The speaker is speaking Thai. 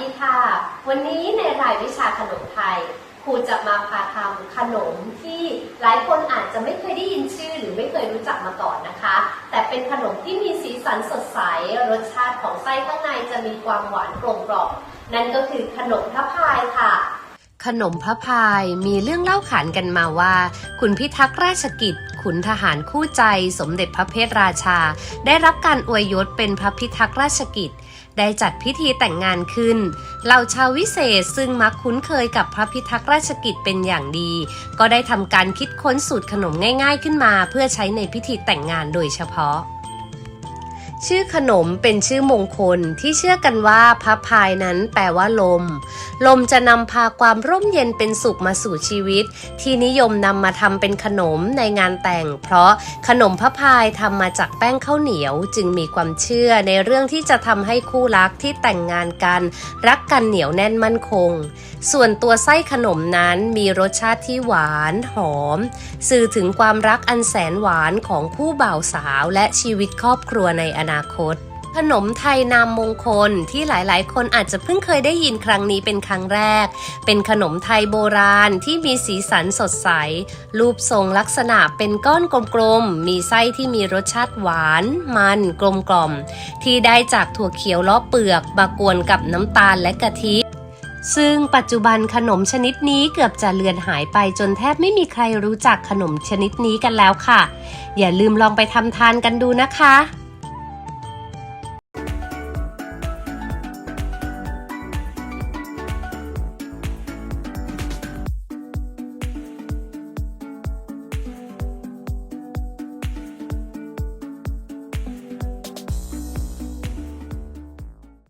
วัสดีค่ะ วันนี้ในรายวิชาขนมไทย ครูจะมาพาทำขนมที่หลายคนอาจจะไม่เคยได้ยินชื่อ หรือไม่เคยรู้จักมาก่อนนะคะ แต่เป็นขนมที่มีสีสันสดใส รสชาติของไส้ข้างในจะมีความหวานกลมกล่อมนั่นก็คือขนมพระพายค่ะขนมพระพายมีเรื่องเล่าขานกันมาว่า คุณพิทักษ์ราชกิจ ขุนทหารคู่ใจ สมเด็จพระเพทราชา ได้รับการอวยยศเป็นพระพิทักษ์ราชกิจ ได้จัดพิธีแต่งงานขึ้น เหล่าชาววิเศษซึ่งมักคุ้นเคยกับพระพิทักษ์ราชกิจเป็นอย่างดี ก็ได้ทำการคิดค้นสูตรขนมง่ายๆขึ้นมา เพื่อใช้ในพิธีแต่งงานโดยเฉพาะ ชื่อขนมเป็นชื่อมงคลที่เชื่อกันว่าพระพายนั้นแปลว่าลม ลมจะนำพาความร่มเย็นเป็นสุขมาสู่ชีวิต ที่นิยมนำมาทำเป็นขนมในงานแต่ง เพราะขนมพระพายทำมาจากแป้งข้าวเหนียว จึงมีความเชื่อในเรื่องที่จะทำให้คู่รักที่แต่งงานกัน รักกันเหนียวแน่นมั่นคง ส่วนตัวไส้ขนมนั้นมีรสชาติที่หวานหอม สื่อถึงความรักอันแสนหวานของคู่บ่าวสาวและชีวิตครอบครัวในอนาคต ขนมไทยนามมงคลที่หลายๆ คนอาจจะเพิ่งเคยได้ยินครั้งนี้เป็นครั้งแรก เป็นขนมไทยโบราณที่มีสีสันสดใส รูปทรงลักษณะเป็นก้อนกลมๆ มีไส้ที่มีรสชาติหวาน มันกลมกล่อม ที่ได้จากถั่วเขียวล้อเปลือกมากวนกับน้ำตาลและกะทิซึ่งปัจจุบันขนมชนิดนี้เกือบจะเลือนหายไปจนแทบไม่มีใครรู้จักขนมชนิดนี้กันแล้วค่ะ อย่าลืมลองไปทำทานกันดูนะคะ